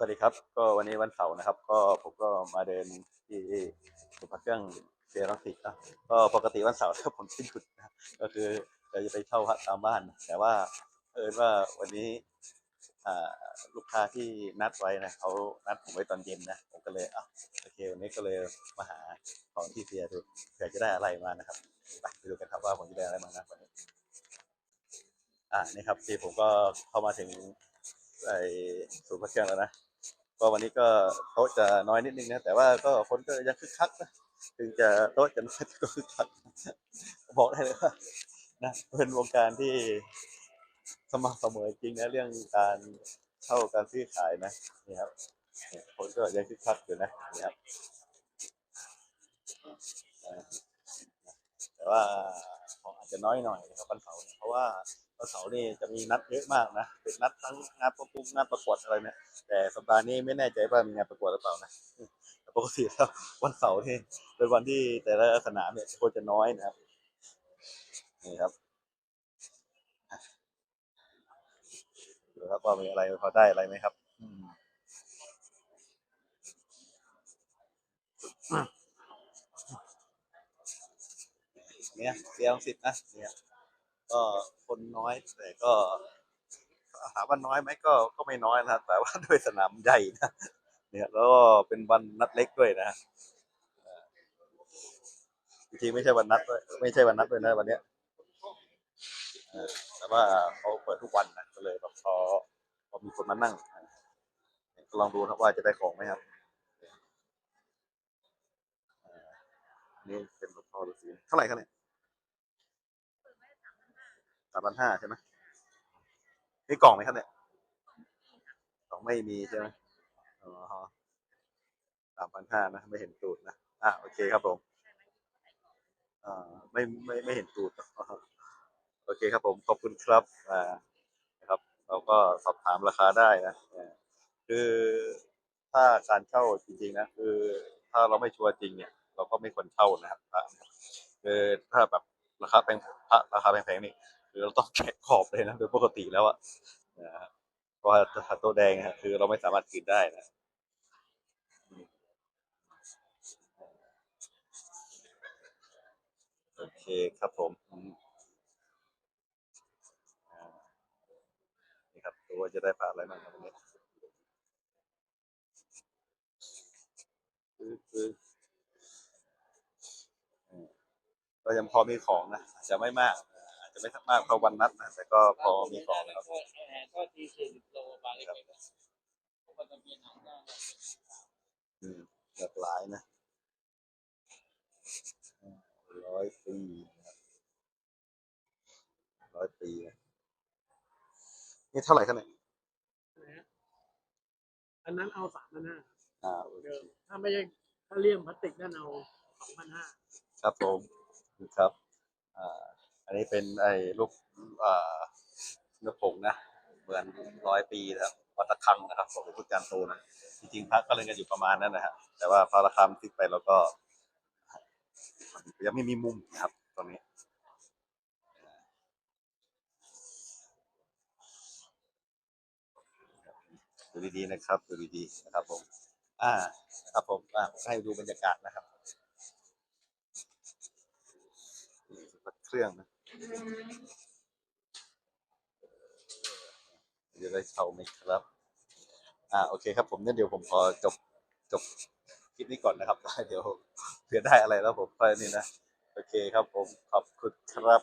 สวัสดีครับ ก็วันนี้วันเสาร์นะครับ ก็ผมก็มาเดินที่สุพรรณเครื่องเซรังสิตนะก็ปกติวันเสาร์ถ้าผมจะหยุดนะก็คือเราจะไปเช่าพระตามบ้าน แต่ว่าเออว่าวันนี้ลูกค้าที่นัดไว้นะเขานัดผมไว้ตอนเย็นนะผมก็เลยอะโอเควันนี้ก็เลยมาหาของที่เซียดูเผื่อจะได้อะไรมานะครับไปไปดูกันครับว่าผมจะได้อะไรมานะวันนี้อ่านี่ครับที่ผมก็เข้ามาถึงไอ้ศูนย์พระเครื่องแล้วนะ ก็วันนี้ก็โต๊ะจะน้อยนิดนึงนะแต่ว่าก็คนก็ยังคึกคักนะถึงจะโต๊ะจะน้อยแต่ก็คึกคักบอกได้เลยว่านะเป็นวงการที่สม่ำเสมอจริงนะเรื่องการเช่าการซื้อขายนะนี่ครับคนก็ยังคึกคักอยู่นะนี่ครับแต่ว่าของอาจจะน้อยหน่อยนะครับวันเสาร์เพราะว่า วันเสาร์นี่จะมีนัดเยอะมากนะเป็นนัดทั้งงานประกุมงานประกวดอะไรเนี่ยแต่สัปดาห์นี้ไม่แน่ใจว่ามีงานประกวดหรือเปล่านะแต่ปกติแล้ววันเสาร์ที่เป็นวันที่แต่ละสนามเนี่ยคนจะน้อยนะครับนี่ครับดูครับว่ามีอะไรพอได้อะไรไหมครับอืเนี่ยเสียงสิทธ์นะเนี่ย ก็คนน้อยแต่ก็ถามว่าน้อยไหมก็ก็ไม่น้อยนะแต่ว่าด้วยสนามใหญ่นะเนี่ยแล้วก็เป็นวันนัดเล็กด้วยนะจริงไม่ใช่วันนัดด้วยไม่ใช่วันนัดด้วยนะวันเนี้ยแต่ว่าเขาเปิดทุกวันนะก็เลยแบบพอพอมีคนมานั่งก็ลองดูนะว่าจะได้ของไหมครับนี่เป็นหลวงพ่อฤาษีเท่าไหร่ครับเนี่ยามพันห้าใช่ไหมมีกล่องไหมครับเนี่ยกล่องไม่มีใช่ไหมอ๋อสามพันห้านะ ไม่เห็นตูดนะ อะโอเคครับผม อ่า ไม่ไม่ไม่เห็นตูด โอเคครับผม ขอบคุณครับ อ่านะครับ เราก็สอบถามราคาได้นะ คือถ้าการเช่าจริงๆนะ คือถ้าเราไม่ชัวร์จริงเนี่ย เราก็ไม่ควรเช่านะครับคือถ้าแบบราคาแพงพระราคาแพงๆนี่ คือเราต้องแกะขอบเลยนะโดยปกติแล้วอะนะฮะเพราะว่าถ้าตัวแดงนะคือเราไม่สามารถกินได้นะโอเคครับผมนี่ครับดูว่าจะได้ผ่าอะไรบ้างครับวันนี้คือคืออืมก็ยังพอมีของนะจะไม่มาก จจะไม่มากเท่าวันนัดนะแต่ก็พอมีของนะครับก็ทีสี่สิบโลบาร์เล็กๆก็จะมีหนังก็อืมหลากหลายนะร้อยปีนะครับร้อยปีนะนี่เท่าไหร่ครับเนี่ยอันนั้นเอาสามพันห้าอ่าโอเคเดิมถ้าไม่ใช่ถ้าเลี่ยมพลาสติกนั่นเอาสองพันห้าครับผมครับ อ่า อันนี้เป็นไอ้ลูกอ่าเนื้อผงนะ เหมือนร้อยปีนะครับวัตคังนะครับของพุทธจารย์โตนะ จริงๆพระก็เลยกันอยู่ประมาณนั้นนะฮะ แต่ว่าพอราคามันขึ้นไปแล้วก็ ยังไม่มีมุมนะครับตรงนี้ดูดีๆนะครับดูดีๆนะครับผม อ่าครับผมอ่าให้ดูบรรยากาศนะครับเครื่องนะ จะได้เช่าไหมครับ อ่าโอเคครับผมเนี่ยเดี๋ยวผมขอจบจบคลิปนี้ก่อนนะครับ เดี๋ยวเผื่อได้อะไรแล้วผมค่อยนี่นะ โอเคครับผมขอบคุณครับ